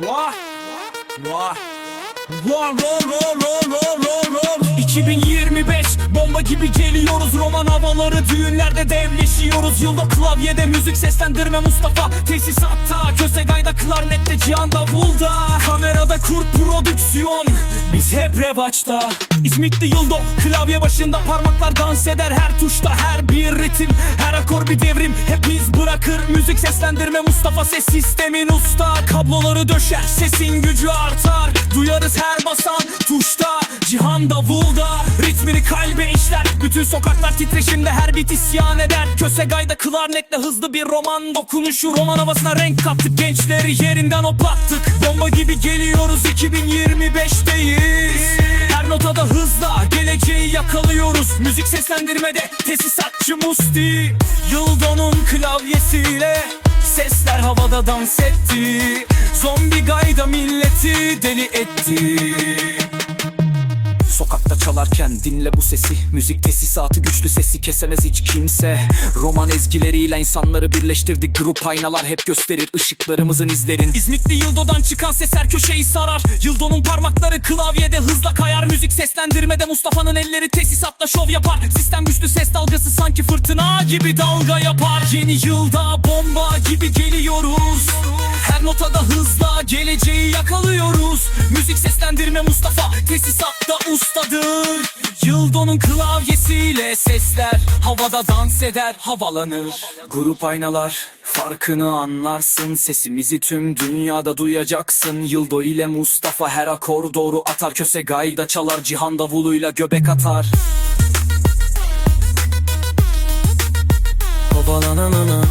Vah! Vah! Vah! Ro ro ro ro ro 2025 bomba gibi geliyoruz. Roman havaları düğünlerde devleşiyoruz. Yılda klavyede müzik seslendirme Mustafa. Tesisatta Kösegay'da klarnette Cihan Davulda. Kamerada kurt prodüksiyon. Biz hep revaçta. İsmitli Yıldo klavye başında parmaklar dans eder tuşta her bir ritim Her akor bir devrim. Hep iz bırakır müzik seslendirme Mustafa ses sistemin usta. Kabloları döşer sesin gücü artar. Duyarız her basan tuşta Cihan davulda. Ritmini kalbe işler Bütün sokaklar titreşimde. Her bit isyan eder Kösegay'da klarnetle hızlı bir roman dokunuşu. Roman havasına renk kattık Gençleri yerinden hoplattık. Bomba gibi geliyoruz 2025'teyiz Her notada hızla geleceği yakalıyoruz Müzik seslendirmede tesisatçı Musti Yıldon'un klavyesiyle Sesler havada dans etti. Zombi gayda milleti deli etti çalarken dinle bu sesi. Müzik tesisatı güçlü sesi kesemez hiç kimse. Roman ezgileriyle insanları birleştirdik. Grup aynalar hep gösterir. Işıklarımızın izlerin. İzmitli Yıldo'dan çıkan ses her köşeyi sarar. Yıldo'nun parmakları klavyede hızla kayar. Müzik seslendirmede Mustafa'nın elleri tesisatla şov yapar. Sistem güçlü ses dalgası sanki fırtına gibi dalga yapar. Yeni yılda bomba gibi geliyoruz. Her notada hızla Müzik seslendirme Mustafa tesisatta ustadır. Yıldon'un klavyesiyle sesler Havada dans eder havalanır. Grup aynalar farkını anlarsın Sesimizi tüm dünyada duyacaksın. Yıldo ile Mustafa her akor doğru atar Köse gayda çalar cihan davuluyla göbek atar. Babalananana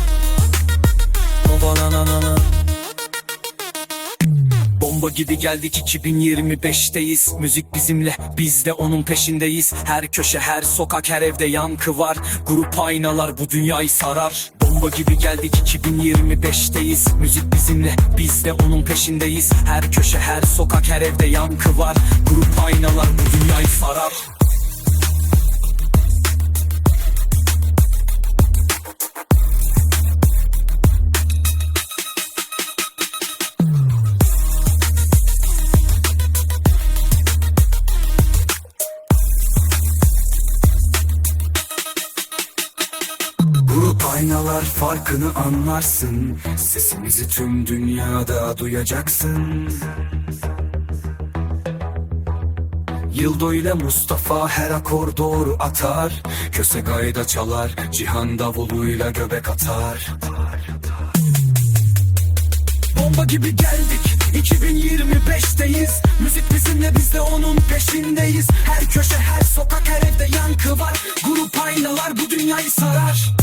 Bomba gibi geldik 2025'teyiz Müzik bizimle biz de onun peşindeyiz. Her köşe her sokak her evde yankı var. Grup aynalar bu dünyayı sarar. Bomba gibi geldik 2025'teyiz Müzik bizimle biz de onun peşindeyiz. Her köşe her sokak her evde yankı var. Grup aynalar bu dünyayı sarar Grup aynalar farkını anlarsın. Sesimizi tüm dünyada duyacaksın. Yıldo ile Mustafa her akor doğru atar. Köse gayda çalar Cihan davuluyla göbek atar. Bomba gibi geldik 2025'teyiz Müzik bizimle biz de onun peşindeyiz. Her köşe her sokak her evde yankı var. Grup aynalar bu dünyayı sarar